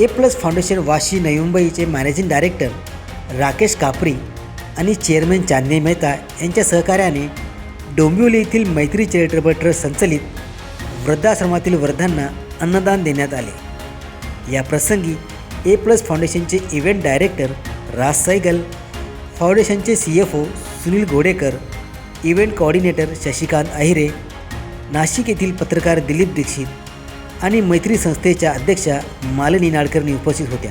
ए plus foundation Vashi नवी मुंबईचे managing director Rakesh कापरी आणि चेअरमॅन चांदनी मेहता यांच्या सहकार्याने डोंबिवली येथील मैत्री चॅरिटेबल ट्रस्ट संचलित वृद्धाश्रमातील वृद्धांना अन्नदान देण्यात आले. या प्रसंगी ए प्लस फाउंडेशनचे इव्हेंट डायरेक्टर राज सैगल फाउंडेशनचे C F O Sunil Godekar event coordinator Shashikant Ahire Nashik येथील पत्रकार दिलीप दीक्षित आणि मैत्री संस्थेच्या अध्यक्षा मालिनी नाडकर्णी उपस्थित होत्या.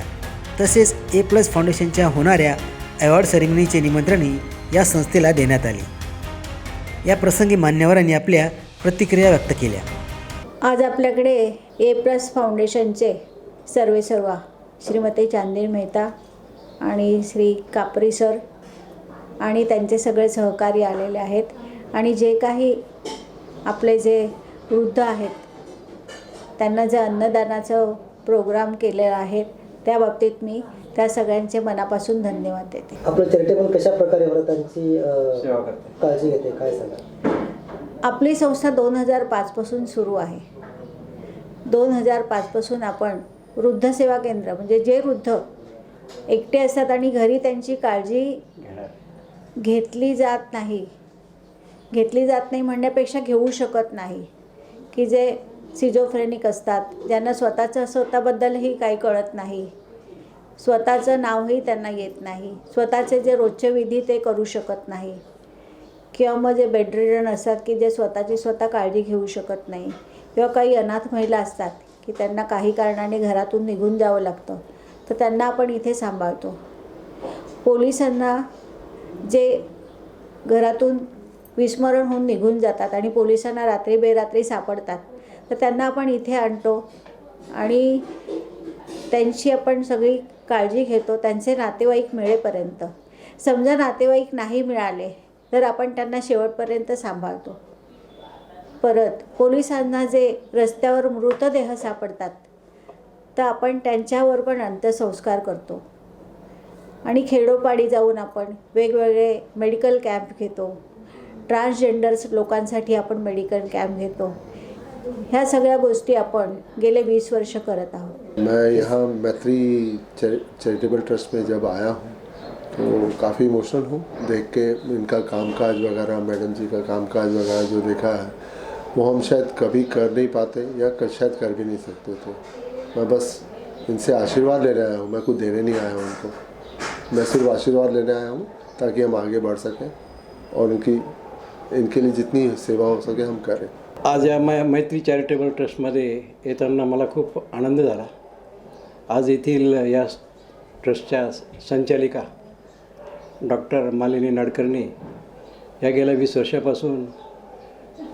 तसेच ए प्लस फाउंडेशनच्या होणाऱ्या अवॉर्ड सेरेमनीचे निमंत्रणही या संस्थेला देण्यात आले. या प्रसंगी मान्यवरांनी आपल्या प्रतिक्रिया व्यक्त केल्या. आज आपल्याकडे ए प्लस फाउंडेशनचे सर्वे सर्वा श्रीमती चांदेल मेहता आणि श्री कापरी सर आणि त्यांचे सगळे सहकारी आलेले आहेत. आणि जे काही आपले जे वृद्ध आहेत त्यांना जे अन्नदानाचं प्रोग्राम केलेला आहे त्या बाबतीत मी त्या सगळ्यांचे मनापासून धन्यवाद देते. आपलं चॅरिटेबल कशा प्रकारे व्रतांची सेवा करते. काळजी घेते? काय सांगा? आपली संस्था दोन हजार पाचपासून सुरू आहे. दोन हजार पाचपासून आपण वृद्ध सेवा केंद्र म्हणजे जे वृद्ध एकटे असतात आणि घरी त्यांची काळजी घेतली जात नाही घेतली जात नाही म्हणण्यापेक्षा घेऊ शकत नाही की जे सिजोफ्रेनिक असतात. ज्यांना स्वतःचं स्वतःबद्दलही काही कळत नाही. स्वतःचं नावही त्यांना येत नाही. स्वतःचे जे रोजचे विधी ते करू शकत नाही. किंवा मग जे बेडरिडन असतात की जे स्वतःची स्वतः काळजी घेऊ शकत नाही. किंवा काही अनाथ महिला असतात की त्यांना काही कारणाने घरातून निघून जावं लागतं तर त्यांना आपण इथे सांभाळतो. पोलिसांना जे घरातून विस्मरण होऊन निघून जातात आणि पोलिसांना रात्री बेरात्री सापडतात तर त्यांना आपण इथे आणतो. आणि त्यांची आपण सगळी काळजी घेतो. त्यांचे नातेवाईक मिळेपर्यंत. समजा नातेवाईक नाही मिळाले तर आपण त्यांना शेवटपर्यंत सांभाळतो. परत पोलिसांना जे रस्त्यावर मृतदेह सापडतात तर आपण त्यांच्यावर पण अंत्यसंस्कार करतो. आणि खेडोपाडी जाऊन आपण वेगवेगळे मेडिकल कॅम्प घेतो. ट्रान्सजेंडर्स लोकांसाठी आपण मेडिकल कॅम्प घेतो. ह्या सगळ्या गोष्टी आपण गेले वीस वर्ष करत आहोत. मैं यहाँ मैत्री चैरिटेबल ट्रस्ट में जब आया हूँ तो काफ़ी इमोशनल हूँ। देख के इनका कामकाज वगैरह, मैडम जी का कामकाज वगैरह जो देखा है, वो हम शायद कभी कर नहीं पाते या शायद कर भी नहीं सकते थे। मैं बस इनसे आशीर्वाद लेने आया हूँ। मैं कुछ देने नहीं आया हूँ उनको। मैं सिर्फ़ आशीर्वाद लेने आया हूँ ताकि हम आगे बढ़ सकें और इनकी इनके लिए जितनी सेवा हो सके हम करें। आज या मै मैत्री चॅरिटेबल ट्रस्टमध्ये येताना मला खूप आनंद झाला. आज येथील या ट्रस्टच्या संचालिका डॉक्टर मालिनी नाडकर्णी या गेल्या वीस वर्षापासून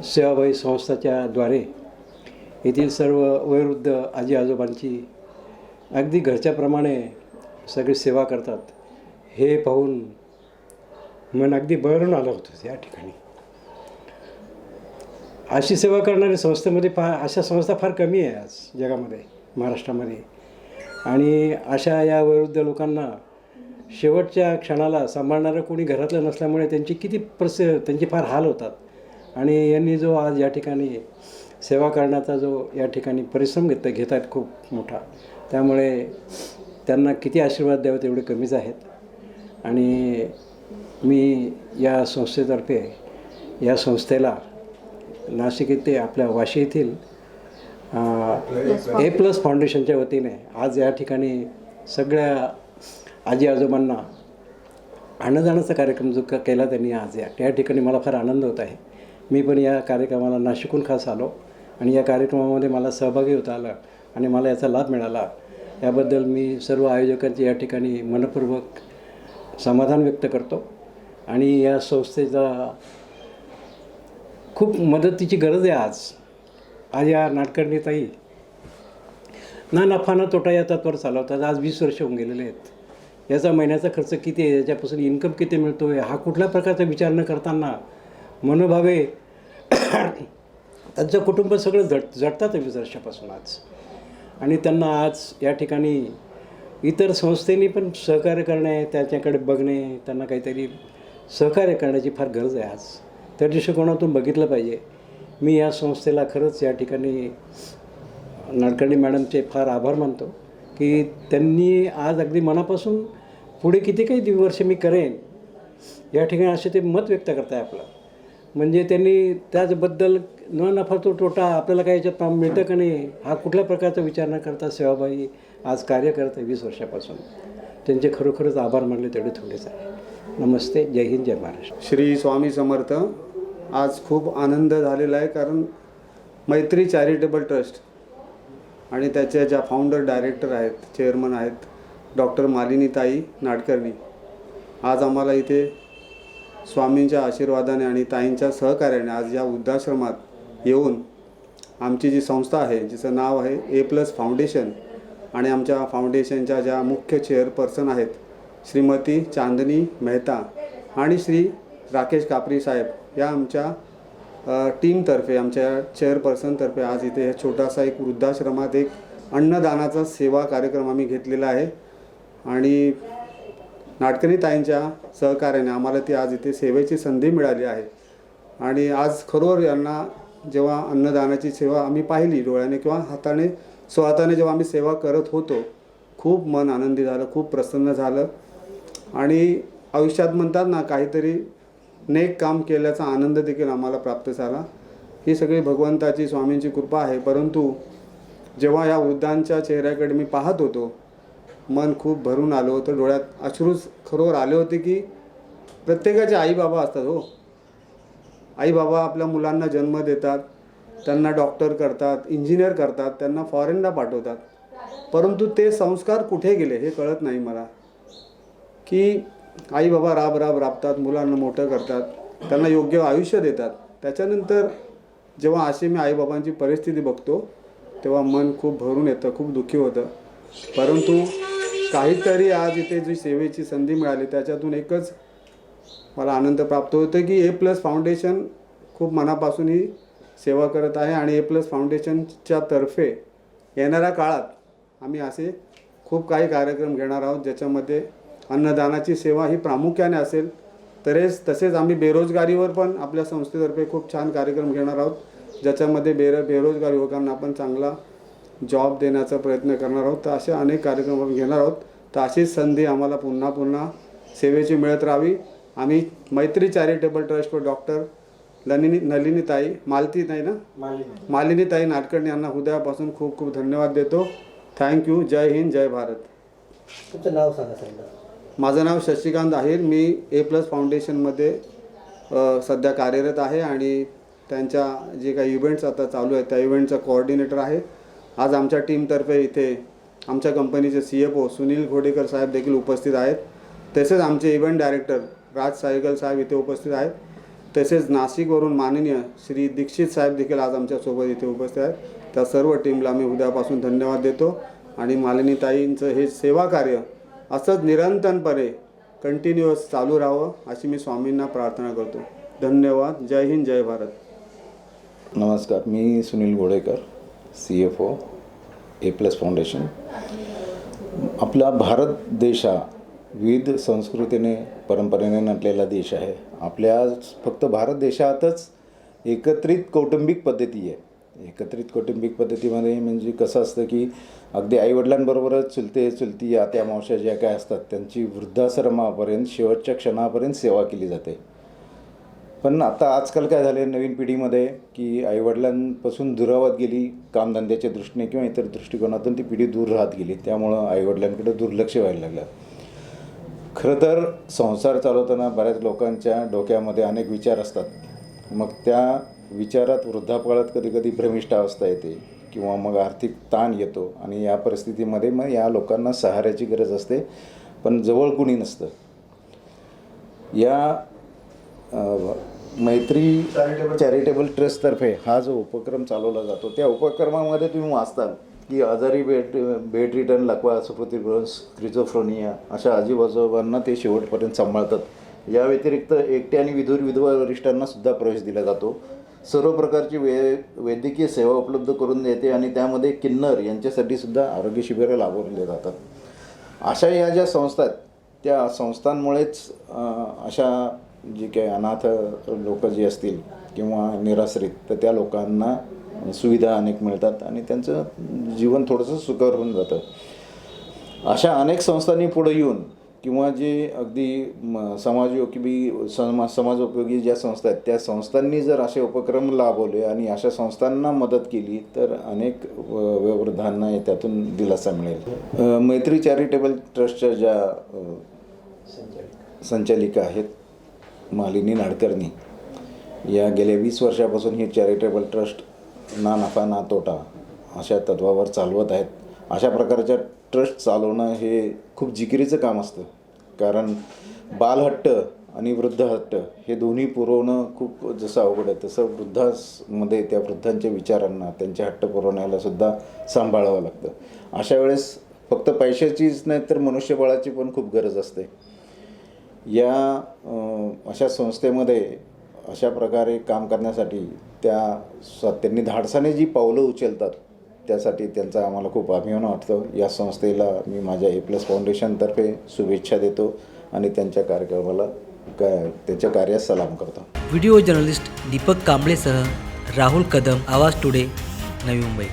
सेवाभावी संस्थाच्या द्वारे येथील सर्व वयोवृद्ध आजी आजोबांची अगदी घरच्याप्रमाणे सगळी सेवा करतात हे पाहून मन अगदी बहरून आलं होतं या ठिकाणी. अशी सेवा करणारी संस्थेमध्ये फार अशा संस्था फार कमी आहे आज जगामध्ये महाराष्ट्रामध्ये. आणि अशा या वयोवृद्ध लोकांना शेवटच्या क्षणाला सांभाळणारं कोणी घरातलं नसल्यामुळे त्यांची किती प्रस त्यांची फार हाल होतात. आणि यांनी जो आज या ठिकाणी सेवा करण्याचा जो या ठिकाणी परिश्रम घेत घेत आहेत खूप मोठा. त्यामुळे त्यांना किती आशीर्वाद द्यावे तेवढे कमीच आहेत. आणि मी या संस्थेतर्फे या संस्थेला नाशिक येथे आपल्या वाशी येथील ए प्लस फाउंडेशनच्या वतीने आज या ठिकाणी सगळ्या आजी आजोबांना अन्नदानाचा कार्यक्रम जो क- केला त्यांनी आज या त्या ठिकाणी मला फार आनंद होत आहे. मी पण या कार्यक्रमाला नाशिकहून खास आलो आणि या कार्यक्रमामध्ये मला सहभागी होता आलं आणि मला याचा लाभ मिळाला. याबद्दल मी सर्व आयोजकांचे या ठिकाणी मनपूर्वक समाधान व्यक्त करतो आणि या संस्थेचा खूप मदतीची गरज आहे आज. आज या नाटकर्णी ना नफा ना तोटा या तत्वावर चालवतात आज वीस वर्ष होऊन गेलेले आहेत. याचा महिन्याचा खर्च किती आहे? याच्यापासून इन्कम किती मिळतो आहे हा कुठल्या प्रकारचा विचार न करताना मनोभावे त्यांचं कुटुंब सगळं झट झटतात वीस वर्षापासून आज. आणि त्यांना आज या ठिकाणी इतर संस्थेने पण सहकार्य करणे त्याच्याकडे बघणे त्यांना काहीतरी सहकार्य करण्याची फार गरज आहे आज. त्या दृष्टिकोनातून बघितलं पाहिजे. मी या संस्थेला खरंच या ठिकाणी नाडकर्णी मॅडमचे फार आभार मानतो की त्यांनी आज अगदी मनापासून पुढे किती काही दिवस वर्ष मी करेन या ठिकाणी असे ते मत व्यक्त करताय आपलं. म्हणजे त्यांनी त्याचबद्दल न नफा तो तोटा आपल्याला काय याच्यात काम मिळतं का नाही हा कुठल्या प्रकारचा विचार न करता सेवाबाई आज कार्य करत आहे वीस वर्षापासून. त्यांचे खरोखरच आभार मानले तेवढे थोडेच आहे. नमस्ते जय हिंद जय महाराष्ट्र. श्री स्वामी समर्थ. आज खूप आनंद झालेला आहे कारण मैत्री चॅरिटेबल ट्रस्ट आणि त्याच्या ज्या फाउंडर डायरेक्टर आहेत चेअरमन आहेत डॉक्टर मालिनीताई नाडकर्णी आज आम्हाला इथे स्वामींच्या आशीर्वादाने आणि ताईंच्या सहकार्याने आज या वृद्धाश्रमात येऊन आमची जी संस्था आहे जिचं नाव आहे ए प्लस फाउंडेशन आणि आमच्या फाउंडेशनच्या ज्या मुख्य चेअरपर्सन आहेत श्रीमती चांदनी मेहता आणि श्री राकेश कापरी साहेब या आमच्या टीमतर्फे आमच्या चेअरपर्सनतर्फे आज इथे हे छोटासा एक वृद्धाश्रमात एक अन्नदानाचा सेवा कार्यक्रम आम्ही घेतलेला आहे. आणि नाटकणी ताईंच्या सहकार्याने आम्हाला ती आज इथे सेवेची संधी मिळाली आहे. आणि आज खरोखर यांना जेव्हा अन्नदानाची सेवा आम्ही पाहिली डोळ्याने किंवा हाताने स्वहाताने जेव्हा आम्ही सेवा करत होतो खूप मन आनंदी झालं खूप प्रसन्न झालं. आणि आयुष्यात म्हणतात ना काहीतरी नेक काम केल्याचा आनंद देखील आम्हाला प्राप्त झाला. ही सगळी भगवंताची स्वामींची कृपा आहे. परंतु जेव्हा या वृद्धांच्या चेहऱ्याकडे मी पाहत होतो मन खूप भरून आलं होतं. डोळ्यात अश्रूच खरोखर आले होते की प्रत्येकाचे आईबाबा असतात हो. आई बाबा आपल्या मुलांना जन्म देतात त्यांना डॉक्टर करतात इंजिनियर करतात त्यांना फॉरेनला पाठवतात. परंतु ते संस्कार कुठे गेले हे कळत नाही मला. की आई बाबा राब राब राबतात मुलांना मोठं करतात त्यांना योग्य आयुष्य देतात. त्याच्यानंतर जेव्हा अशी मी आईबाबांची परिस्थिती बघतो तेव्हा मन खूप भरून येतं खूप दुःखी होतं. परंतु काहीतरी आज इथे जी सेवेची संधी मिळाली त्याच्यातून एकच मला आनंद प्राप्त होतो की ए प्लस फाउंडेशन खूप मनापासून ही सेवा करत आहे आणि ए प्लस फाउंडेशनच्या तर्फे येणाऱ्या काळात आम्ही असे खूप काही कार्यक्रम घेणार आहोत ज्याच्यामध्ये अन्नदानाची सेवा ही प्रामुख्याने असेल. तरेच तसेच आम्ही बेरोजगारीवर पण आपल्या संस्थेतर्फे खूप छान कार्यक्रम घेणार आहोत. ज्याच्यामध्ये बेर बेरोजगार युवकांना आपण चांगला जॉब देण्याचा प्रयत्न करणार आहोत. तर असे अनेक कार्यक्रम आपण घेणार आहोत. तर अशीच संधी आम्हाला पुन्हा पुन्हा सेवेची मिळत राहावी. आम्ही मैत्री चॅरिटेबल ट्रस्ट डॉक्टर लनिनी नलिनीताई मालतीताई ना? मालिनीताई नाटकर्णी यांना हृदयापासून खूप खूप धन्यवाद देतो. थँक्यू जय हिंद जय भारत. तुमचं नाव सांगा सांगा. माझं नाव शशिकांत आहेर मी ए प्लस फाउंडेशनमध्ये सध्या कार्यरत आहे आणि त्यांच्या जे काही इव्हेंट्स आता चालू आहेत त्या इव्हेंटचा कोऑर्डिनेटर आहे. आज आमच्या टीमतर्फे इथे आमच्या कंपनीचे C F O Sunil Ghodekar साहेब देखील उपस्थित आहेत. तसेच आमचे इव्हेंट डायरेक्टर राज सायगल साहेब इथे उपस्थित आहेत. तसेच नाशिकवरून माननीय श्री दीक्षित साहेब देखील आज आमच्यासोबत इथे उपस्थित आहेत. त्या सर्व टीमला मी उद्यापासून धन्यवाद देतो. आणि मालिनीताईंचं हे सेवा कार्य असंच निरंतरपणे कंटिन्युअस चालू राहावं अशी मी स्वामींना प्रार्थना करतो. धन्यवाद. जय हिंद जय भारत. नमस्कार. मी Sunil Godekar C F O A plus foundation आपला भारत देश हा विविध संस्कृतीने परंपरेने नटलेला देश आहे. आपल्या फक्त भारत देशातच एकत्रित कौटुंबिक पद्धती आहे. एकत्रित कौटुंबिक पद्धतीमध्ये म्हणजे कसं असतं की अगदी आईवडिलांबरोबरच चुलते चुलती आत्या मावश्या ज्या काय असतात त्यांची वृद्धाश्रमापर्यंत शेवटच्या क्षणापर्यंत सेवा केली जाते. पण आता आजकाल काय झाले नवीन पिढीमध्ये की आईवडिलांपासून दुरावत गेली कामधंद्याच्या दृष्टीने किंवा इतर दृष्टिकोनातून ती पिढी दूर राहत गेली. त्यामुळं आईवडिलांकडे दुर्लक्ष व्हायला लागलं. खरं तर संसार चालवताना बऱ्याच लोकांच्या डोक्यामध्ये अनेक विचार असतात. मग त्या विचारात वृद्धापकाळात कधी कधी भ्रमिष्ठ अवस्था येते किंवा मग आर्थिक ताण येतो आणि या परिस्थितीमध्ये मग या लोकांना सहाऱ्याची गरज असते पण जवळ कुणी नसतं. या मैत्री चॅरिटेबल ट्रस्टतर्फे हा जो उपक्रम चालवला जातो त्या उपक्रमामध्ये तुम्ही वाचताल की आजारी बेड बेड रिटर्न लकवा सुप्रतिग्रह स्क्रिझोफ्रोनिया अशा आजीबाजोबांना ते शेवटपर्यंत सांभाळतात. या व्यतिरिक्त एकटे आणि विधुर विधवा वरिष्ठांना सुद्धा प्रवेश दिला जातो. सर्व प्रकारची वे वैद्यकीय सेवा उपलब्ध करून देते आणि त्यामध्ये किन्नर यांच्यासाठी सुद्धा आरोग्य शिबिरं राबवले जातात. अशा या ज्या संस्था आहेत त्या संस्थांमुळेच अशा जी काही अनाथ लोकं जी असतील किंवा निराश्रित तर त्या लोकांना सुविधा अनेक मिळतात आणि त्यांचं जीवन थोडंसं सुकर होऊन जातं. अशा अनेक संस्थांनी पुढे येऊन किंवा जे अगदी म- समा समाजोपयोगी ज्या संस्था आहेत त्या संस्थांनी जर असे उपक्रम राबवले आणि अशा संस्थांना मदत केली तर अनेक व- वयोवृद्धांना त्यातून दिलासा मिळेल. मैत्री चॅरिटेबल ट्रस्टच्या ज्या संचालिका आहेत मालिनी नाडकर्णी या गेल्या वीस वर्षापासून ही चॅरिटेबल ट्रस्ट ना नफा ना तोटा अशा तत्वावर चालवत आहेत. अशा प्रकारच्या ट्रस्ट चालवणं हे खूप जिकिरीचं काम असतं. कारण बालहट्ट आणि वृद्धहट्ट हे दोन्ही पुरवणं खूप जसं अवघड आहे तसं वृद्धासमध्ये त्या वृद्धांच्या विचारांना त्यांचे हट्ट पुरवण्याला सुद्धा सांभाळावं लागतं. अशा वेळेस फक्त पैशाचीच नाही तर मनुष्यबळाची पण खूप गरज असते. या अशा संस्थेमध्ये अशा प्रकारे काम करण्यासाठी त्या त्यांनी धाडसाने जी पावलं उचलतात त्यासाठी त्यांचा आम्हाला खूप अभिमान वाटतो. या संस्थेला मी माझ्या ए प्लस फाउंडेशनतर्फे शुभेच्छा देतो आणि त्यांच्या कार्यक्रमाला का त्यांच्या कार्यास सलाम करतो. व्हिडिओ जर्नलिस्ट दीपक कांबळेसह राहुल कदम आवाज टुडे नवी मुंबई.